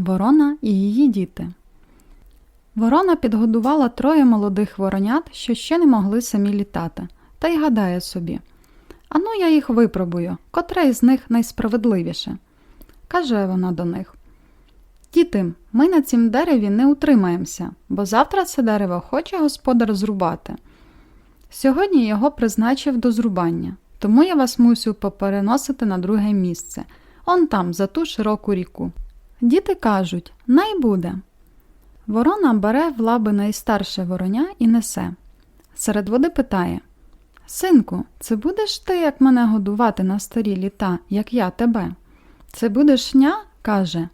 Ворона і її діти. Ворона підгодувала троє молодих воронят, що ще не могли самі літати, та й гадає собі Ану, я їх випробую, котре із них найсправедливіше. Каже вона до них Діти, ми на цім дереві не утримаємося, бо завтра це дерево хоче господар зрубати. Сьогодні його призначив до зрубання, тому я вас мусю попереносити на друге місце, он там, за ту широку ріку. Діти кажуть най буде. Ворона бере в лаби найстарше вороня і несе. Серед води питає Синку, це будеш ти, як мене годувати на старі літа, як я тебе? Це будеш ня? каже.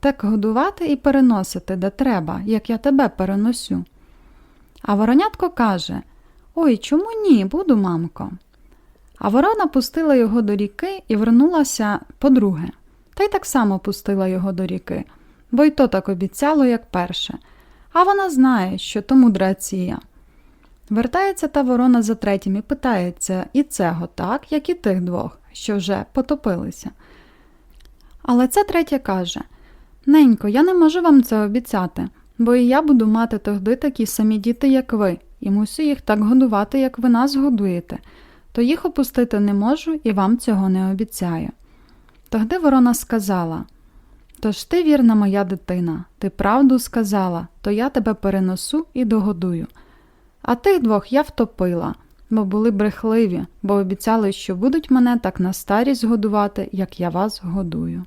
Так годувати і переносити де треба, як я тебе переносю. А воронятко каже Ой, чому ні, буду, мамко. А ворона пустила його до ріки і вернулася подруге, та й так само пустила його до ріки, бо й то так обіцяло, як перше. А вона знає, що то мудрація. Вертається та ворона за третім і питається і цего так, як і тих двох, що вже потопилися. Але це третя каже Ненько, я не можу вам це обіцяти, бо і я буду мати тогди такі самі діти, як ви, і мусю їх так годувати, як ви нас годуєте, то їх опустити не можу і вам цього не обіцяю. Тогди ворона сказала Тож ти, вірна моя дитина, ти правду сказала, то я тебе переносу і догодую. А тих двох я втопила, бо були брехливі, бо обіцяли, що будуть мене так на старість годувати, як я вас годую.